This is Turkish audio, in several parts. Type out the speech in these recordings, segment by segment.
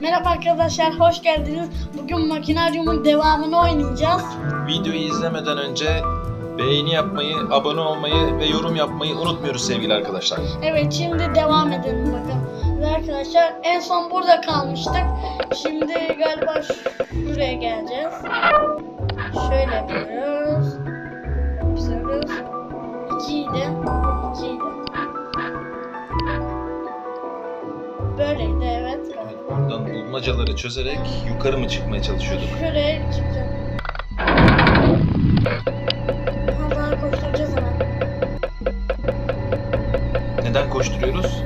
Merhaba arkadaşlar, hoş geldiniz. Bugün Makinaryum'un devamını oynayacağız. Videoyu izlemeden önce beğeni yapmayı, abone olmayı ve yorum yapmayı unutmuyoruz sevgili arkadaşlar. Evet, şimdi devam edelim bakalım. Ve arkadaşlar, en son burada kalmıştık. Şimdi galiba şuraya geleceğiz. Şöyle yapıyoruz. Yapıyoruz. İkiydi. İkiydi. Böyleydi evet. Oradan bulmacaları çözerek yukarı mı çıkmaya çalışıyorduk? Şuraya çıkacağım. Allah koşturacağız hemen. Neden koşturuyoruz?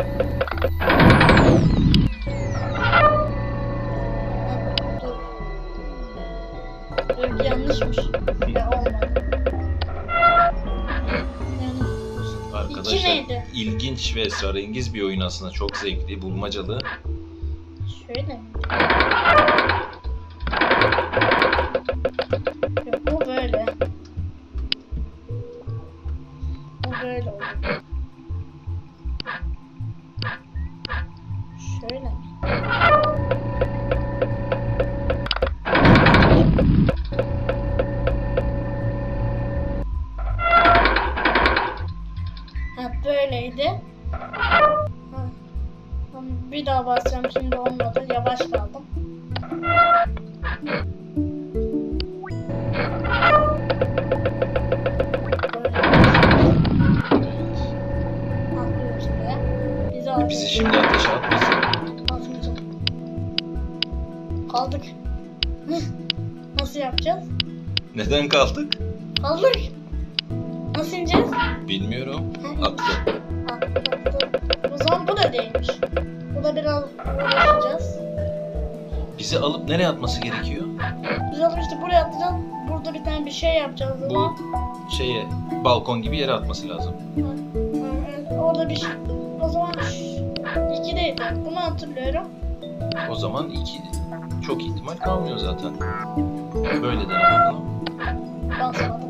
Ve esrarengiz bir oyun aslında. Çok zevkli, bulmacalı. Şöyle Bir daha basacağım şimdi olmadı. Yavaş kaldım. Bizi şimdi ateşe atmasın. Atmayacağım. Kaldık. Nasıl yapacağız? Neden kaldık? Kaldık. Nasıl ineceğiz? Bilmiyorum. Ha, biraz uğraşacağız. Bizi alıp nereye atması gerekiyor? Biz alıp işte buraya atacağız. Burada bir tane bir şey yapacağız ama. Şeye, balkon gibi yere atması lazım. Evet, orada bir şey. O zaman şş, ikideydi. Bunu hatırlıyorum. O zaman iki çok ihtimal kalmıyor zaten. Böyle bakalım. Basmadım.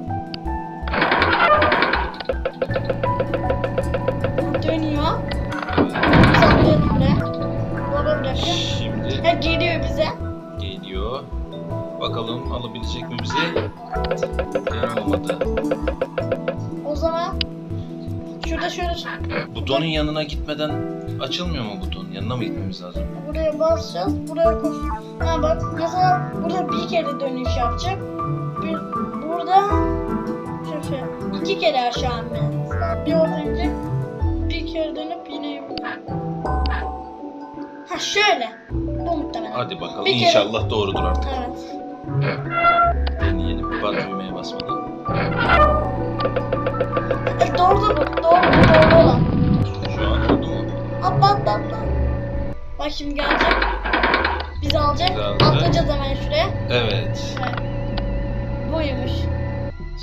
Bırakıyor. Şimdi Ha geliyor bize. geliyor. Bakalım alabilecek mi bizi? Olmadı. O zaman şurada şöyle Butonun yanına gitmeden açılmıyor mu buton? Yanına mı gitmemiz lazım? buraya basacağız. Buraya koş. Ha bak mesela burada bir kere dönüş yapacak. Bir, burada şöyle iki kere aşağı inme. Bir oradan inecek. Ha şöyle. Bu muhtemelen. Hadi bakalım. Bir kere- İnşallah doğrudur artık. Evet. Deneyelim. Bak düğmeye basmadan. E, doğru da bu. Doğru bu. Doğru olan. Şu an oldu mu? Atla atla atla. Bak şimdi gelecek. Bizi alacak. Bizi alacak. Atlayacağız hemen şuraya. Evet. Evet. Buymuş.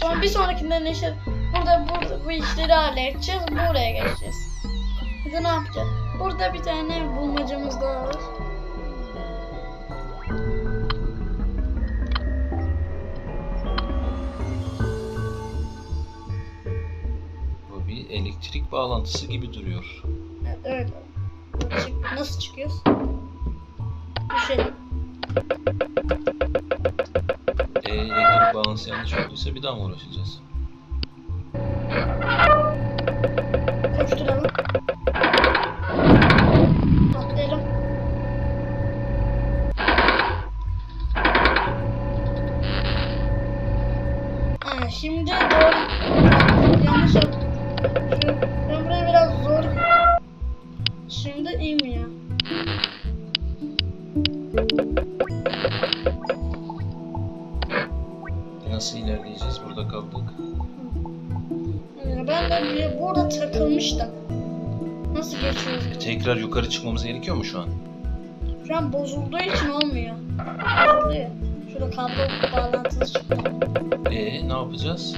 Sonra bir sonrakinde ne işte burada, burada bu işleri halledeceğiz. Buraya geçeceğiz. Bir de ne yapacağız? Burada bir tane bulmacamız daha var. Bu bir elektrik bağlantısı gibi duruyor. Evet, nasıl çıkıyoruz? Düşelim. E, elektrik bağlantısı yanlış olduysa bir daha mı uğraşacağız? Şimdi doğru. Yanlış yaptım. Ben buraya biraz zor. Şimdi inmiyor. Nasıl ilerleyeceğiz? Burada kaldık. Ya Ben de bir burada takılmıştım. Nasıl geçiyoruz? E, tekrar yukarı çıkmamız gerekiyor mu şu an? Şu an bozulduğu için olmuyor. Şurada kablo bağlantısı çıktı. E ne yapacağız?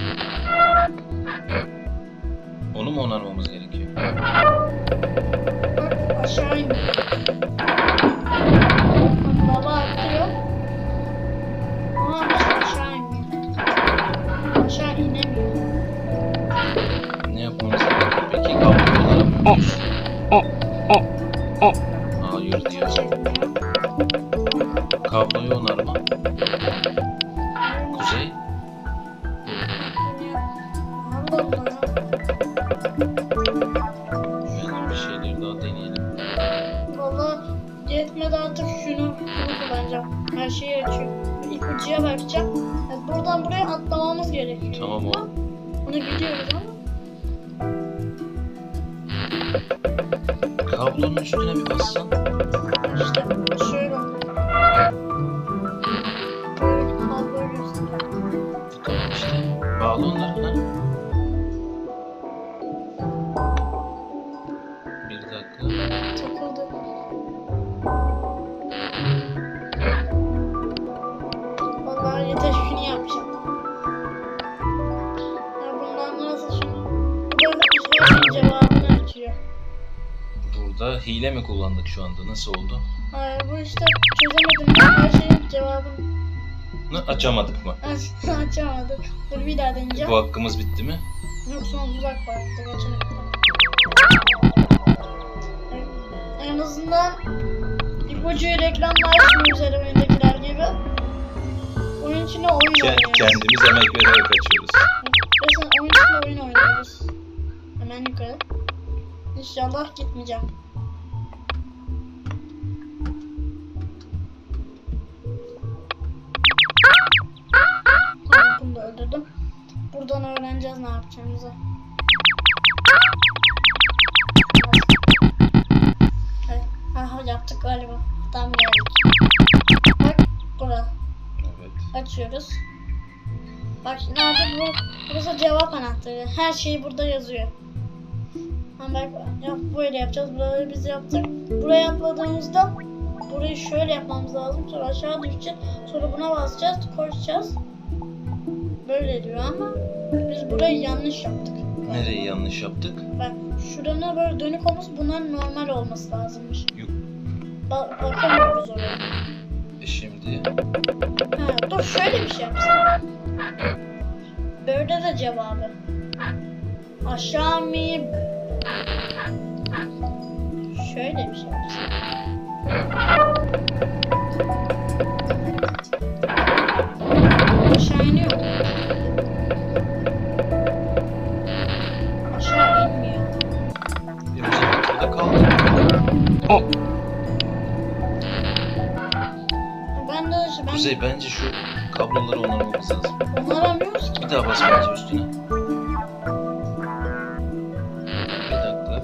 Onu mu onarmamız gerekiyor? Bak aşağı. Bak baba atlıyor. Ama aşağı iniyor. Aşağı inemiyor. Ne yapmamız gerekiyor peki? Kabloyu onarabiliyor muyuz? Aa yürü diyor. Çekmiyor. Kabloyu onları lan. Bir dakika. Takıldı. Vallahi yeter şunu yapacağım. Ya bundan nasıl şunu? Da her şeyin cevabını açıyor. Burada hile mi kullandık şu anda? Nasıl oldu? Hayır bu işte çözemedim her şeyin cevabını Hı, Açamadık mı? aç- açamadım. Dur bir daha deneyeceğim. Bu hakkımız bitti mi? Yok son uzak var. En azından ipucuyu reklamla açmıyoruz her oyundakiler gibi. Oyun içine oyun Ke- oynuyoruz. kendimiz emek vererek açıyoruz. Mesela oyun içinde oyun oynuyoruz. Hemen yukarı. İnşallah gitmeyeceğim. Öldürdüm. Buradan öğreneceğiz ne yapacağımızı. Hayır. Ha, yaptık galiba. Tam geldik. Bak burada. Evet. Açıyoruz. Bak şimdi artık bu burası cevap anahtarı. Her şey burada yazıyor. Ha bak yap, böyle yapacağız. Buraları biz yaptık. Buraya atladığımızda burayı şöyle yapmamız lazım. Sonra aşağı düşeceğiz. Sonra buna basacağız. Koşacağız. Böyle diyor ama biz burayı yanlış yaptık. Nereyi yanlış yaptık? Bak şuranın böyle dönük olması bunların normal olması lazımmış. Yok. Ba- bakamıyoruz oraya. E şimdi Ha, dur şöyle bir şey yapsana. Böyle de cevabı. Aşağı mı? Şöyle bir şey yapsana. Kuzey bence şu kabloları onarmamız lazım. onaramıyoruz ki. Bir daha bas bence üstüne. Bir dakika.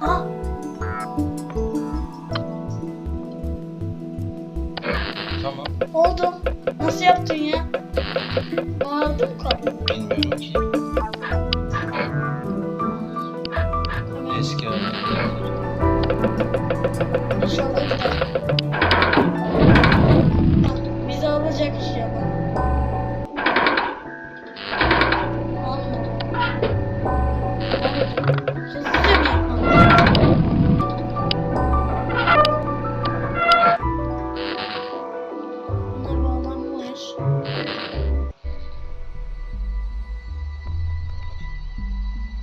Ha, Tamam. oldu. Nasıl yaptın ya?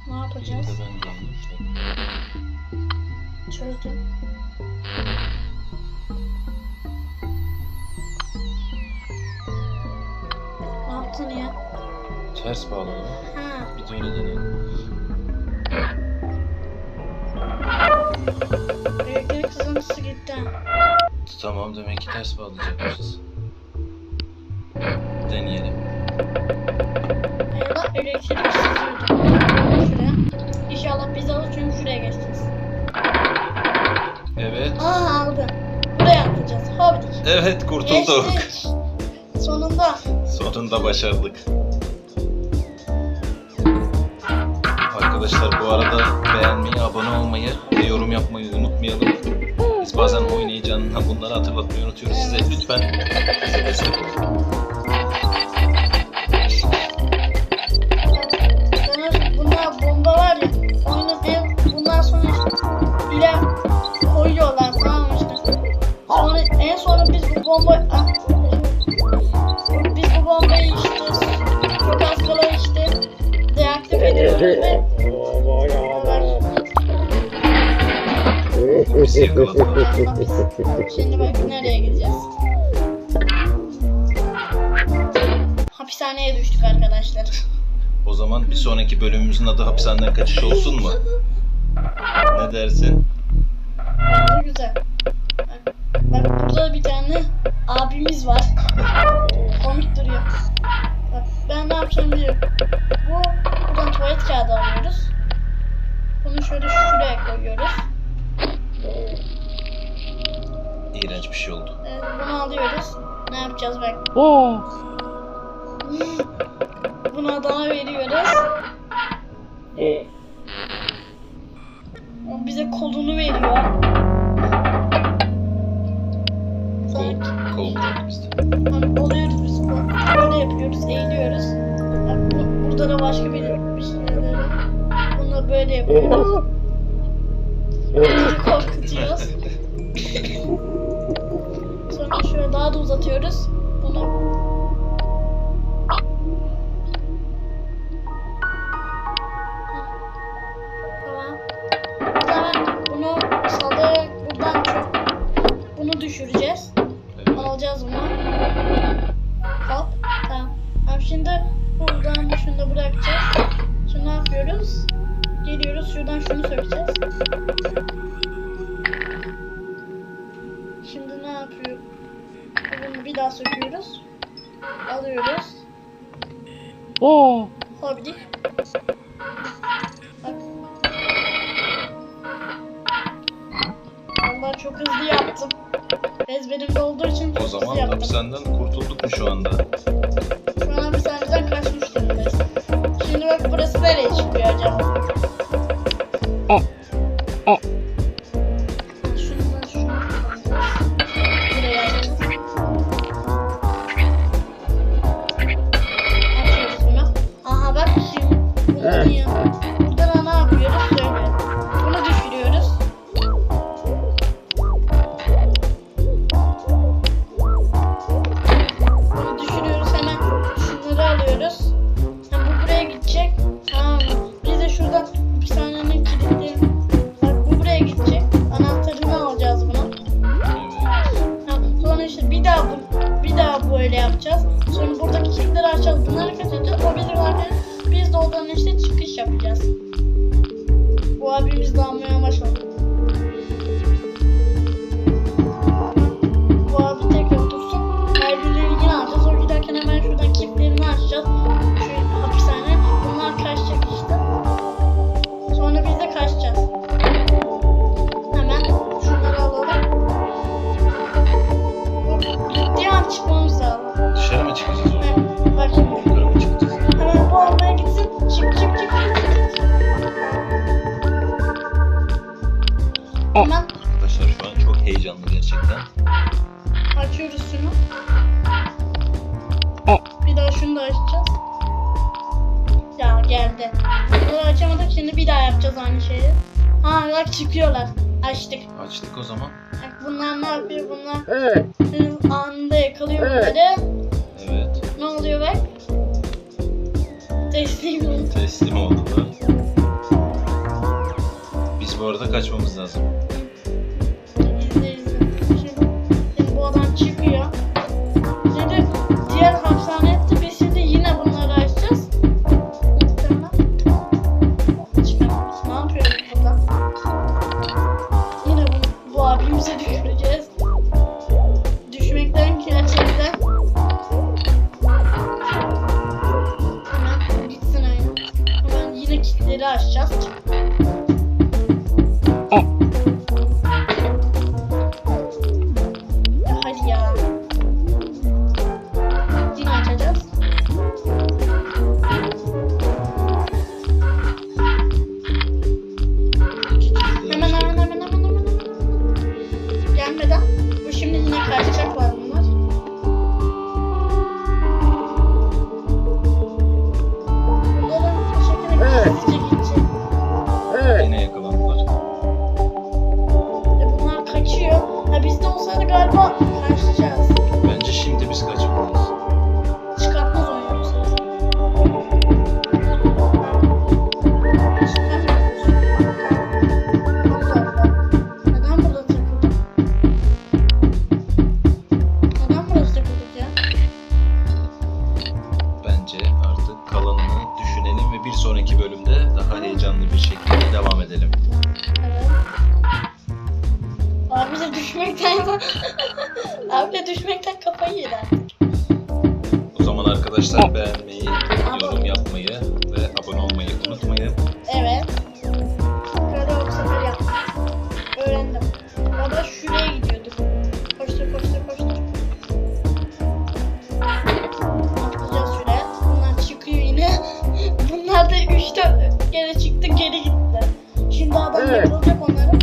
Ne yapacağız? Çözdüm. Ne yaptın ya? Ters bağladım. Ha, Bir de öyle deneyelim. elektrik sızıntısı gitti. Tamam demek ki ters bağlayacakmışız. Deneyelim. Da elektrik sızıyordu. Şuraya. İnşallah biz alır çünkü şuraya geçeceğiz. Evet. Aa aldı. Buraya atlayacağız. Hobidik. Evet kurtulduk. Geçtik. Sonunda. Sonunda başardık. Arkadaşlar bu arada beğenmeyi, abone olmayı ve yorum yapmayı unutmayalım. Biz bazen oyun bunları hatırlatmayı unutuyoruz. Size lütfen bize destek olun. Şimdi bak nereye gideceğiz? Hapishaneye düştük arkadaşlar. O zaman bir sonraki bölümümüzün adı hapishaneden kaçış olsun mu? Ne dersin? Ne güzel. Bak, bak burada bir tane abimiz var. Komik duruyor. Bak ben ne yapacağım biliyorum. Bu buradan tuvalet kağıdı alıyoruz. Bunu şöyle şuraya koyuyoruz. İğrenç bir şey oldu. Evet, bunu alıyoruz. Ne yapacağız bak. Bunu adama veriyoruz. O bize kolunu veriyor. Kol bırak bizde. Hani oluyoruz biz. Böyle yapıyoruz, eğiliyoruz. Bak bu, burada da başka bir, bir şeyleri. Bunu da böyle yapıyoruz. Şöyle çok hızlı yaptım. Ezberimde olduğu için çok O hızlı zaman yaptım. hapishaneden kurtulduk mu şu anda? Şu an hapishaneden kaçmış durumdayız. Şimdi bak burası nereye çıkıyor acaba? Şundan şunu alacağız. Buraya alacağız. Açıyoruz bunu. Aha bak şimdi bunun yanı. Burada Hemen Arkadaşlar şu an çok heyecanlı gerçekten. açıyoruz şunu. Bir daha şunu da açacağız. Ya geldi. Bunu açamadık şimdi bir daha yapacağız aynı şeyi. Ha bak çıkıyorlar. Açtık. Açtık o zaman. Bak bunlar ne yapıyor bunlar? Benim anında yakalıyor bunları. Evet. Ne oluyor bak? Teslim oldu. Teslim oldular. Bu arada kaçmamız lazım. Bence şimdi biz kaçmalıyız. Çıkartmaz onu yoksa. Çıkartmaz. Burada takıldık? Neden burası takıldık ya? Bence artık kalanını düşünelim ve bir sonraki bölümde daha heyecanlı bir şekilde devam edelim. Evet. Abi bize düşmekten Abi düşmekten kafayı yedi. O zaman arkadaşlar beğenmeyi, yorum yapmayı ve abone olmayı unutmayın. Evet. Galiba bu sefer yaptım. Öğrendim. Baba şuraya gidiyorduk. Koştur koştur koştur. Atlayacağız şuraya. Bunlar çıkıyor yine. Bunlar da 3 4 kere çıktı geri gitti. Şimdi adam Evet. yakalayacak onları.